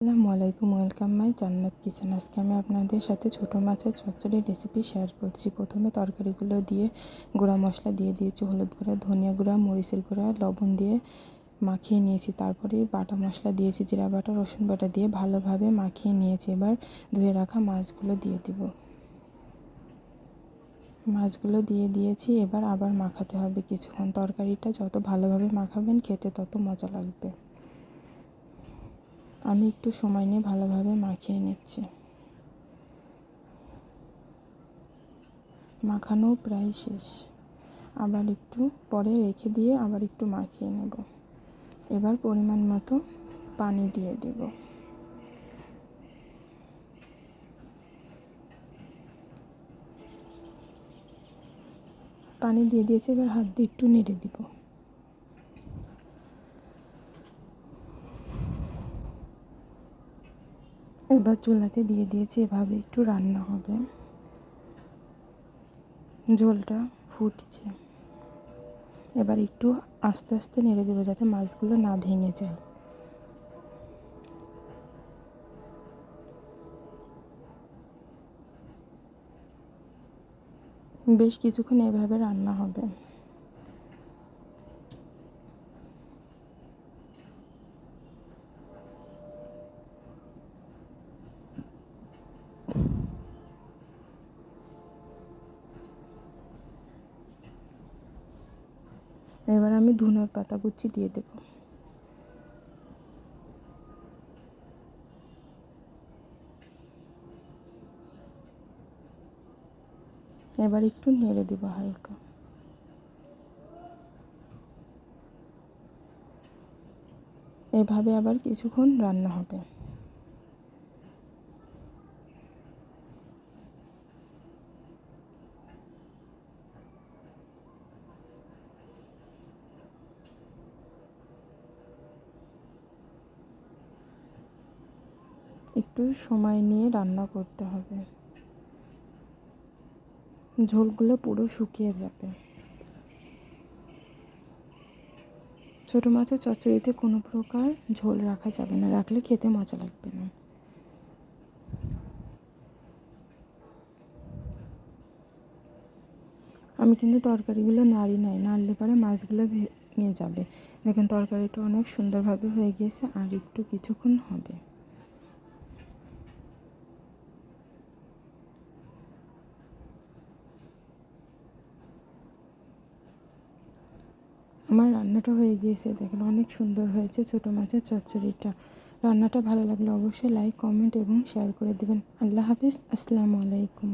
আসসালামু আলাইকুম, welcome my জান্নাত কিচেন। আজকে আমি আপনাদের সাথে ছোটো মাছের চচ্চড়ির রেসিপি শেয়ার করছি। প্রথমে তরকারিগুলো দিয়ে গুঁড়া মশলা দিয়ে দিয়েছি, হলুদ গুঁড়া, ধনিয়া গুঁড়া, মরিচের গুঁড়া, লবণ দিয়ে মাখিয়ে নিয়েছি। তারপরে বাটা মশলা দিয়েছি, জিরা বাটা, রসুন বাটা দিয়ে ভালোভাবে মাখিয়ে নিয়েছি। এবার ধুয়ে রাখা মাছগুলো দিয়ে দিব। মাছগুলো দিয়ে দিয়েছি, এবার আবার মাখাতে হবে কিছুক্ষণ। তরকারিটা যত ভালোভাবে মাখাবেন, খেতে তত মজা লাগবে। আমি একটু সময় নিয়ে ভালোভাবে মাখিয়ে নিচ্ছি। মাখানো প্রায় শেষ। আবার একটু পরে রেখে দিয়ে আবার একটু মাখিয়ে নেব। এবার পরিমাণ মতো পানি দিয়ে দেব। পানি দিয়ে দিয়েছি, এবার হাত দিয়ে একটু নেড়ে দিব। এবার চুলাতে দিয়ে দিয়েছি, এভাবে একটু রান্না হবে। ঝোলটা ফুটছে। এবার একটু আস্তে আস্তে নেড়ে দেবো যাতে মাছগুলো না ভেঙে যায়। বেশ কিছুক্ষণ এভাবে রান্না হবে। এবার আমি ধুনোর পাতা কুচি দিয়ে দেব। এবার একটু নেড়ে দেব হালকা। এভাবে আবার কিছুক্ষণ রান্না হবে। একটু সময় নিয়ে রান্না করতে হবে। ঝোলগুলো পুরো শুকিয়ে যাবে। ছোটো মাছের চচ্চড়িতে কোনো প্রকার ঝোল রাখা যাবে না। রাখলে খেতে মজা লাগবে না। আমি কিন্তু তরকারিগুলো নাড়ি নাই। নাড়লে পরে মাছগুলো ভেঙে যাবে। দেখেন তরকারিটা অনেক সুন্দরভাবে হয়ে গিয়েছে আর একটু কিছুক্ষণ হবে। আমার রান্নাটা হয়ে গিয়েছে, দেখেন অনেক সুন্দর হয়েছে ছোটো মাছের চচ্চড়িটা। রান্নাটা ভালো লাগলে অবশ্যই লাইক কমেন্ট এবং শেয়ার করে দেবেন। আল্লাহ হাফিজ, আসসালামু আলাইকুম।